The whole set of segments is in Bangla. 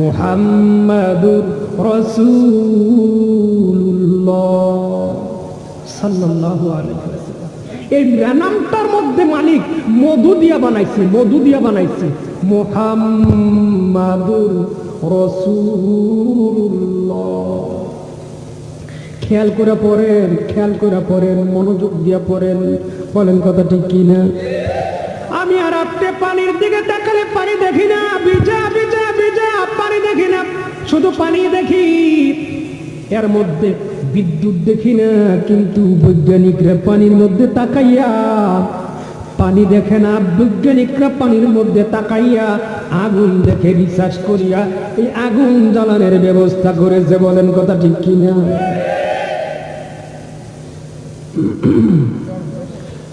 মুহাম্মাদুর রসুল্লাহ সাল্লাল্লাহু আলাইহি এই নামটার মধ্যে মালিক মধু দিয়া বানাইছে, মধু দিয়া বানাইছে। মোহাম্মাদুর রসুল্লাহ খেয়াল করে পড়েন, খেয়াল করে পড়েন, মনোযোগ দিয়া পড়েন। বলেন কথা ঠিক কিনা? আমি আর আপনি পানির দিকে তাকালে পানি দেখি না, ভিজা ভিজা ভিজা, পানি দেখি না, শুধু পানি দেখি। এর মধ্যে বিদ্যুৎ দেখি না, কিন্তু বৈজ্ঞানিকরা পানির মধ্যে তাকাইয়া, পানি দেখে না, বৈজ্ঞানিকরা পানির মধ্যে তাকাইয়া আগুন দেখে বিশ্বাস করিয়া এই আগুন জ্বালানোর ব্যবস্থা করেছে, বলেন কথা ঠিক কিনা?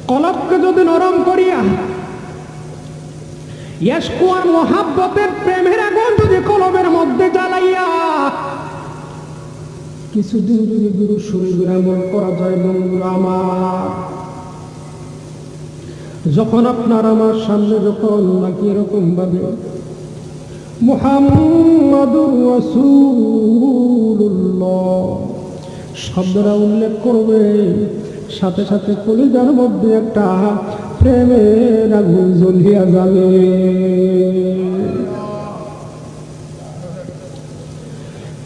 কলককে যদি নরম করিয়া ইয়াসকুয়ার মহাব্বতের প্রেমের আগুন যদি কলবের মধ্যে জ্বালাইয়া কিছুদিন যদি গুরু শরীর আমল করা যায় বন্ধুরা আমার, যখন আপনার আমার সামনে যখন নাকি এরকম ভাবে মুহাম্মাদুর রাসূলুল্লাহ শব্দটা উল্লেখ করবে সাথে সাথে কলিজার মধ্যে একটা প্রেমের আগুন জ্বলিয়া যাবে।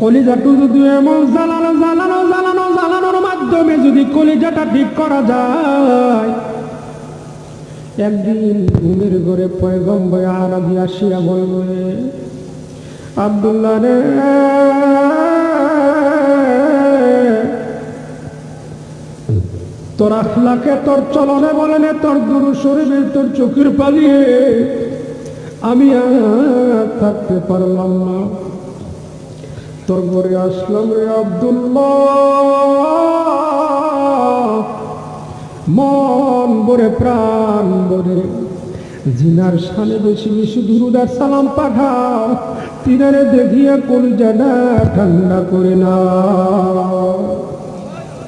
কলিজাটু যদি এমন জ্বালানো জ্বালানো জ্বালানো, জ্বালানোর মাধ্যমে যদি কলিজাটা ঠিক করা যায়, একদিন ঘুমের ঘরে পয়গম্বর আরবি আসিয়া বলবে আব্দুল্লাহ রে তোর আখলাকে তোর চলনে বলেনে, তোর গুরু শরীরে তোর চোখের পালিয়ে আমি থাকতে পারলাম না। তোর ঘরে আসলাম রে মন বরে প্রাণ বরে জিনার সালে বেশি বেশি দুরুদার সালাম পাঠাও। তিনারে দেখিয়া কলিজাটা ঠান্ডা করে না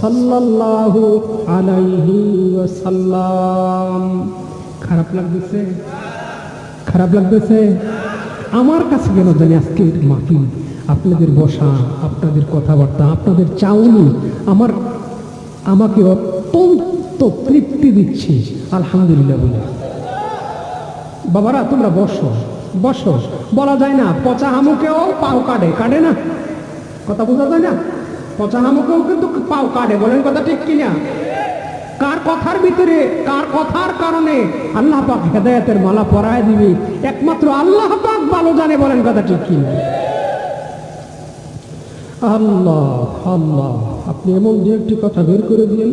সাল্লাল্লাহু আলাইহি ওয়াসাল্লাম। খারাপ লাগতেছে? খারাপ লাগতেছে? আমার কাছে কেন জানি আজকে মাফি আপনাদের বসা, আপনাদের কথাবার্তা, আপনাদের চাউনি, আমার, আমাকে অত্যন্ত তৃপ্তি দিচ্ছে। আলহামদুলিল্লাহ বলে। বাবারা, তোমরা বসো বসো। বলা যায় না, পচা আমুকেও পাও কাটে কাটে না? কথা বোঝা যায় না? পচা হামুকেও কিন্তু পাও কাটে, বলেন কথা ঠিক কিনা? কার কথার ভিতরে, কার কথার কারণে আল্লাহ পাক হেদায়তের মালা পরায় দিবে? একমাত্র আল্লাহ পাক ভালো জানে, বলেন কথা ঠিক কিনা? আল্লাহ আল্লাহ, আপনি এমন দু একটি কথা বের করে দিন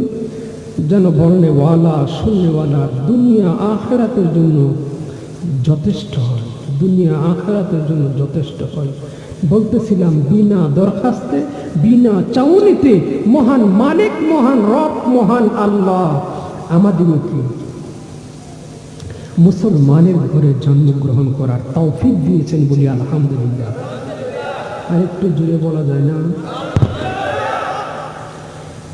যেন বলনেওয়ালা শুননেওয়ালা দুনিয়া আখেরাতের জন্য যথেষ্ট হয়। দুনিয়া আখেরাতের জন্য যথেষ্ট হয়। বলতেছিলাম, বিনা দরখাস্তে, বিনা চাউনিতে মহান মালিক, মহান রব, মহান আল্লাহ, আমাদেরকে মুসলমানের ঘরে জন্মগ্রহণ করার তৌফিক দিয়েছেন বলি আলহামদুলিল্লাহ। আর একটু জুড়ে বলা যায় না?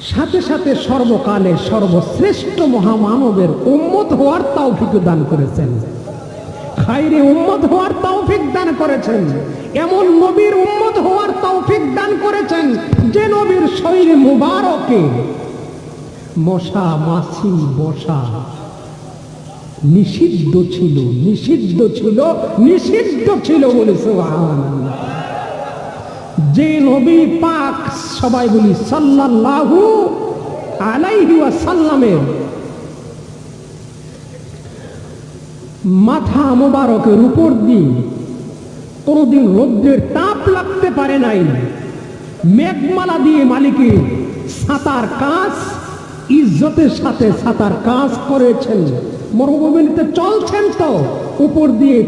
সাথে সাথে সর্বকালে সর্বশ্রেষ্ঠ মহামানবের উম্মত হওয়ার তৌফিক দান করেছেন। খাইরে উম্মত হওয়ার তৌফিক দান করেছেন। এমন নবীর উম্মত হওয়ার তৌফিক দান করেছেন যে নবীর শরীরে মুবারকে। মশা, মাছি, বসা। নিষিদ্ধ ছিল নিষিদ্ধ ছিল নিষিদ্ধ ছিল বলে যে নবী পাক সবাই বলি সাল্লাল্লাহু আলাইহি ওয়াসাল্লামের মাথা মোবারকের উপর দিয়ে কোনোদিন রৌদ্রের তাপ লাগতে পারে নাই। মেঘমালা দিয়ে মালিকের সাঁতার কাজ, ইজ্জতের সাথে সাঁতার কাজ করেছেন। মরুভূমিতে চলছেন তো, উপর দিয়ে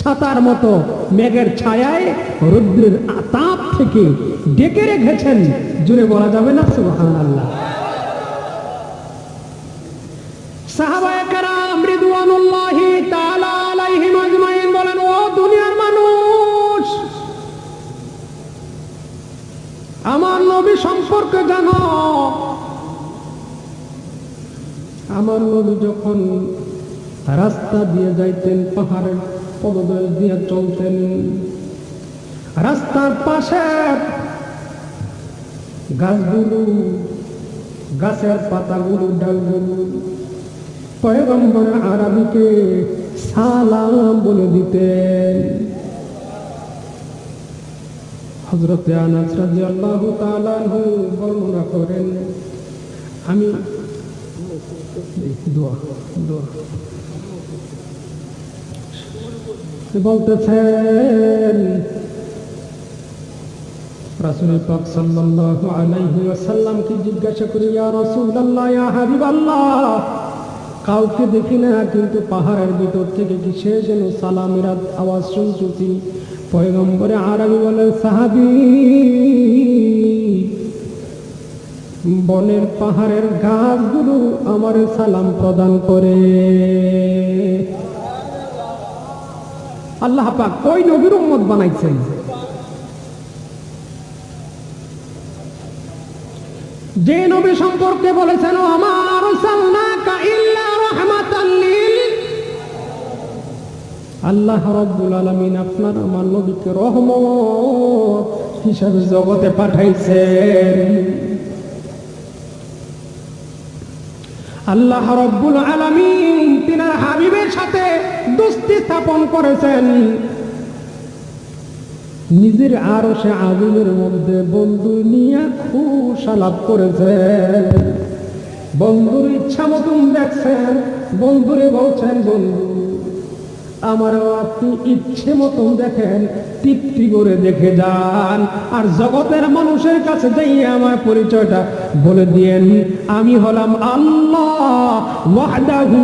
ছাতার মতো মেঘের ছায়ায় রুদ্রের তাপ থেকে ডেকে রেখেছেন। জুড়ে বলা যাবে না সুহান আল্লাহ সম্পর্কে জানো? আমার নবী যখন রাস্তা দিয়ে যাইতেন, পাহাড়ের পদদল দিয়ে চলতেন, রাস্তার পাশে গাছগুলো, গাছের পাতাগুলো, ডালগুলো পয়গম্বর আরবিকে সালাম বলে দিতেন। হজরতে রাদিয়াল্লাহু তাআলা আনহু বর্ণনা করেন, আমি বলতেছেন জিজ্ঞাসা হাবিবাল্লাহ? কাউকে দেখি না, কিন্তু পাহাড়ের ভিতর থেকে কি সে যেন সালামের আওয়াজ শুনছি পয়গম্বরে আরবি বলেন সাহাবি, বনের পাহাড়ের গাছগুলো আমার সালাম প্রদান করে। আল্লাহ পাক ওই নবীর উম্মত বানাইছেন। যে নবী সম্পর্কে বলেছেন আমার সালনাকা ইল্লা আল্লাহ রব্বুল আলামিন আপনার আমার নবীকে রহমত হিসাবে জগতে পাঠাইছেন। আল্লাহ রব্বুল আলামিন তিনার হাবিবের সাথে দোস্তি স্থাপন করেছেন। নিজের আরও সে আগুনের মধ্যে বন্ধু নিয়ে খুশ আলাপ করেছেন। বন্ধুর ইচ্ছা মতন দেখছেন, বন্ধুরে বলছেন, বন্ধু আমারও আপনি ইচ্ছে মতন দেখেন, তৃপ্তি করে দেখে যান। আর জগতের মানুষের কাছে যাইয়ে আমার পরিচয়টা বলে দিয়েন, আমি হলাম আল্লাহ ওয়াহদাহু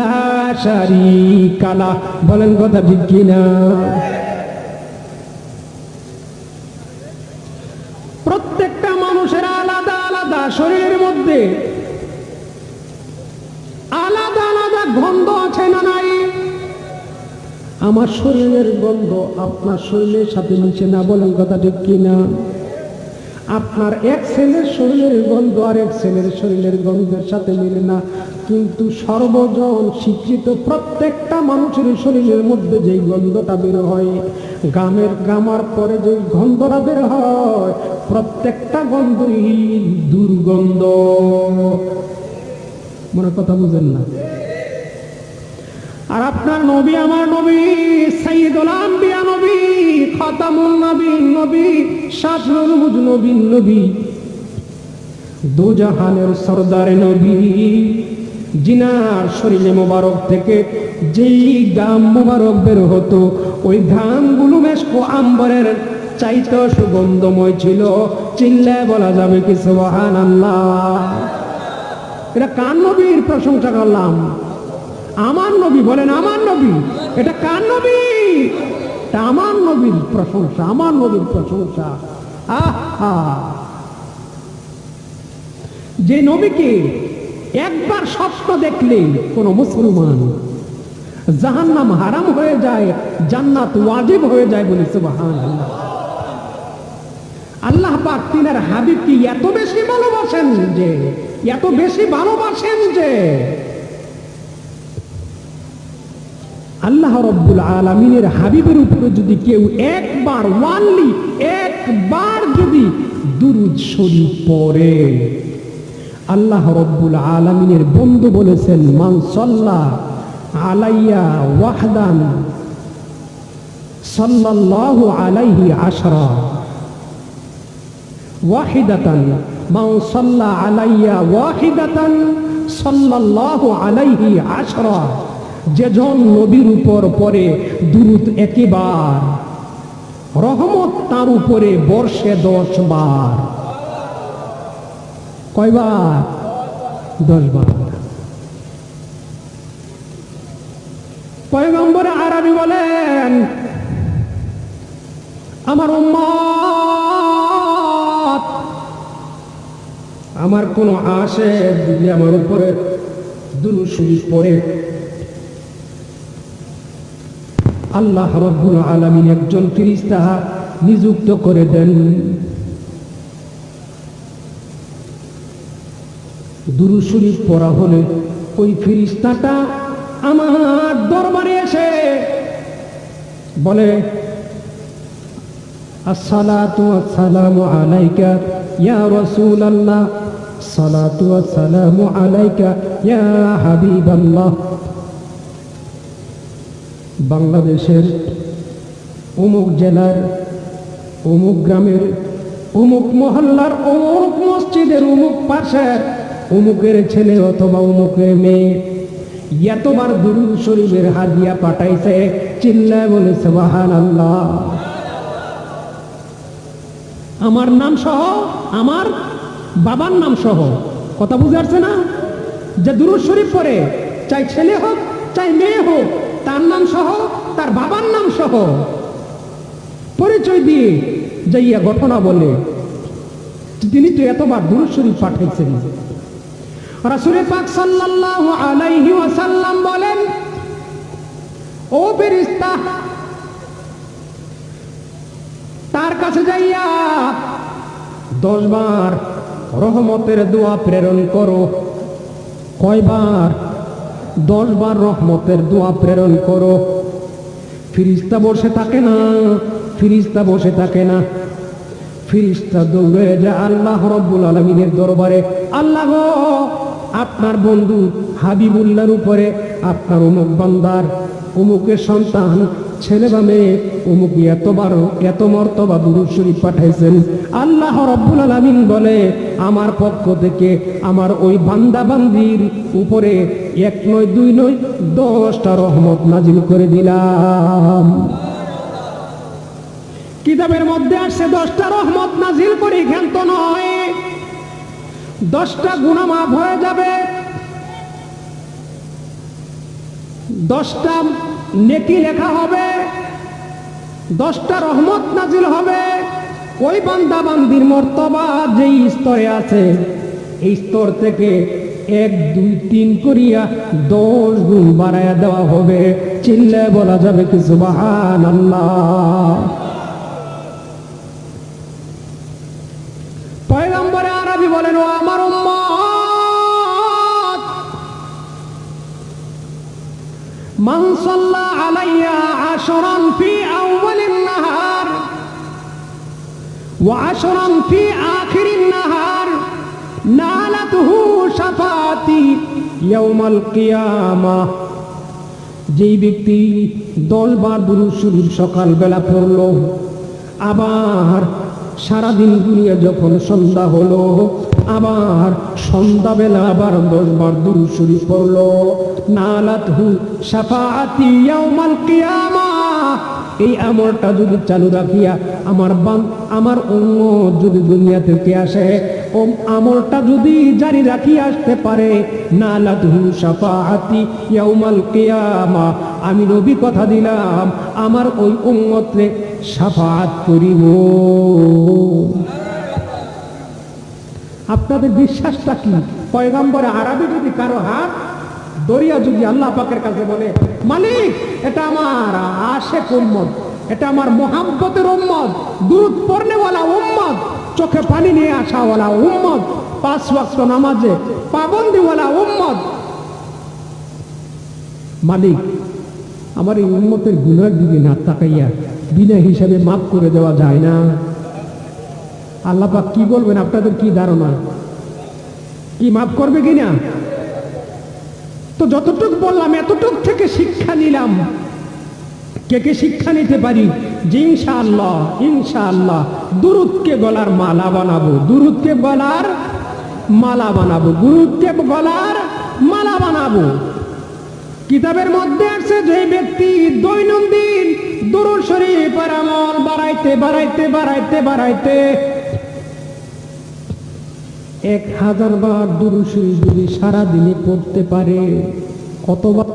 লা শারীকা বলেন কথা ঠিক কিনা? প্রত্যেকটা মানুষের আলাদা আলাদা শরীরের মধ্যে আমার শরীরের গন্ধ আপনার শরীরের সাথে মিশে না বলেন কথা ঠিক কিনা? আপনার এক ছেলের শরীরের গন্ধ আর এক ছেলের শরীরের গন্ধের সাথে মিলে না। কিন্তু সর্বজন স্বীকৃত প্রত্যেকটা মানুষের শরীরের মধ্যে যেই গন্ধটা বের হয় গামের গামার পরে যে গন্ধটা বের হয়, প্রত্যেকটা গন্ধই দুর্গন্ধ। মনে কথা বুঝেন না? আর আপনার নবী আমার নবী সাইদুল আম্বিয়া নবী, খতামুন নবী নবী শাসনুল মুজনবীন নবী, দুজাহানের সর্দার নবী, জিনার শরীরে মোবারক থেকে যেই গাম মোবারক বের হতো, ওই গাম ঘামগুলো মেশকো আম্বরের চাইতে সুগন্ধময় ছিল। চিল্লায় বলা যাবে কি সুবহান আল্লাহ এটা কার নবীর প্রশংসা করলাম? আমার নবী বলেন, আমার নবী। এটা কার নবী? এটা আমার নবীর প্রশংসা, আমার নবীর প্রশংসা। আহা! যে নবীকে একবার স্বপ্ন দেখলে কোন মুসলমান জাহান্নাম হারাম হয়ে যায়, জান্নাত ওয়াজিব হয়ে যায় বলে সুবহান আল্লাহ পাক তিনার হাবিবকে এত বেশি ভালোবাসেন যে, এত বেশি ভালোবাসেন যে আল্লাহ রব্বুল আলমিনের হাবিবের উপরে যদি কেউ একবার ওয়ানলি একবার যদি দুরুদ শরীফ পড়ে, আল্লাহ রব্বুল আলমিনের বন্ধু বলেছেন, মান সল্লাহ আলাইয়া ওয়াহদান সাল্লাল্লাহু আলাইহি আশরা ওয়াহিদাতান, মান সাল্লা আলাইয়া ওয়াহিদাতান সাল্লাল্লাহু আলাইহি আশরা। যেজন নবীর উপর পরে দুরুদ একেবার, রহমত তার উপরে বর্ষে দশ বার কয়বার? দশ বার পয়গম্বর আরবি বলেন, আমার উম্মত, আমার কোন আশে যদি আমার উপরে দুরুশরীফ পড়ে আল্লাহ রব্বুল আলামিন একজন ফিরিস্তা নিযুক্ত করে দেন। দুরুশরীফ পড়া হলে ওই ফিরিস্তাটা আমার দরবারে এসে বলে, আসসালাতু আসসালামু আলাইকা ইয়া রাসূলুল্লাহ। সালাতু আসসালামু আলাইকা ইয়া হাবিবাল্লাহ। বাংলাদেশের অমুক জেলার, অমুক গ্রামের, অমুক মহল্লার, অমুক মসজিদের, অমুক পাশের, অমুকের ছেলে অথবা অমুকের মেয়ে এতবার দুরু শরীফের হাদিয়া পাঠাইছে, চিল্লায় বলেছে সুবাহান আল্লাহ আমার নাম সহ, আমার বাবার নাম সহ, কথা বুঝে আসছে না? যে দুরুদ শরীফ পড়ে, চাই ছেলে হোক, চাই মেয়ে হোক তার নাম সহ, তার বাবার নাম সহ। পরিচয় দিয়ে যাইয়া ঘটনা বলে, তিনি তো এতবার দুরুদ শরীফ পাঠাইছেন। রাসূল পাক সাল্লাল্লাহু আলাইহি ওয়াসাল্লাম বলেন, ও ফেরেশতা, তার কাছে যাইয়া দশবার রহমতের দোয়া প্রেরণ করো। কয়বার দশবার রহমতের দোয়া প্রেরণ করো। ফিরিস্তা বসে থাকে না, ফিরিস্তা বসে থাকে না। ফিরিস্তা দৌড়ে যায় আল্লাহ রব্বুল আলমিনের দরবারে। আল্লাহ আপনার বন্ধু হাবিবুল্লার উপরে আপনার অমুক বান্দার অমুকের সন্তান, ছেলে বা মেয়ে, অমুক এতবার এত মর্তবা দুরুদ শরীফ পাঠাইছেন। আল্লাহ রব্বুল আলামিন বলে, আমার পক্ষ থেকে আমার ওই বান্দা বান্দির উপরে এক নয়, দুই নয়, দশটা রহমত নাজিল করে দিলাম। কিতাবের মধ্যে আসছে, দশটা রহমত নাজিল করি, জ্ঞান তো নয়। দশটা গুণা মাফ হয়ে যাবে। দশটা নেকি লেখা হবে, দশটা রহমত নাজিল হবে। ওই বান্দা বান্দির মর্তবা যেই স্তরে আছে, এই স্তর থেকে এক, দুই, তিন করিয়া দশ গুণ বাড়াইয়া দেওয়া হবে। চিল্লে বলা যাবে কিছু বাহান আল্লাহ সাল্লা আলাইয়া আশরান ফি আউয়ালিন নাহার ওয়া আশরান ফি আখিরিন নাহার নালাতুহু শাফাতি ইয়াউমাল কিয়ামাহ যেই ব্যক্তি দশ বার দুরুদ শরীফ সকালবেলা পড়ল, আবার সারাদিন দুনিয়া যখন সন্ধ্যা হলো আবার সন্ধ্যাবেলা আবার দশ বার দুরুদ শরীফ পড়ল। নালাত হু সাফাআতি এই আমলটা যদি চালু রাখিয়া আমার বান, আমার অন্য যদি দুনিয়া থেকে আসে ও আমলটা যদি জারি রাখিয়া আসতে পারে নালাতহু সাফাআতি ইয়াউমাল কিয়ামা। আমি নবী কথা দিলাম, আমার ওই উম্মতরে সাফাত করিব। আপনাদের বিশ্বাসটা কি? পয়গম্বরে আরবি যদি কারও হাত, দরিয়া যদি আল্লাহ পাকের কাছে বলে, মালিক, এটা আমার আশে উম্মত, এটা আমার মোহাম্মতের উম্মত দূর পড়নেওয়ালা উম্মত, চোখে পানি নিয়ে আসাওয়ালা উম্মত, পাঁচ ওয়াক্ত নামাজে পাবন্দিওয়ালা উম্মত। মালিক, আমার এই উন্মতের গুণের দিকে না তাকাইয়া বিনা হিসাবে মাফ করে দেওয়া যায় না। আল্লাহ পাক কি বলবেন? আপনাদের কি ধারণা? কি মাফ করবে কিনা? তো যতটুক বললাম, এতটুক থেকে শিক্ষা নিলাম। কে কে শিক্ষা নিতে পারি? যে ইনশাআল্লাহ ইনশাআল্লাহ, দুরুদকে গলার মালা বানাবো। দুরুদকে গলার মালা বানাবো। গুরুদকে গলার মালা বানাবো। কিতাবের মধ্যে আছে যে ব্যক্তি দৈনন্দিন দুরুদ শরীফের আমল বাড়াইতে বাড়াইতে বাড়াইতে বাড়াইতে এক হাজার বার দুরুশরীফ যদি সারাদিনে পড়তে পারে কতবার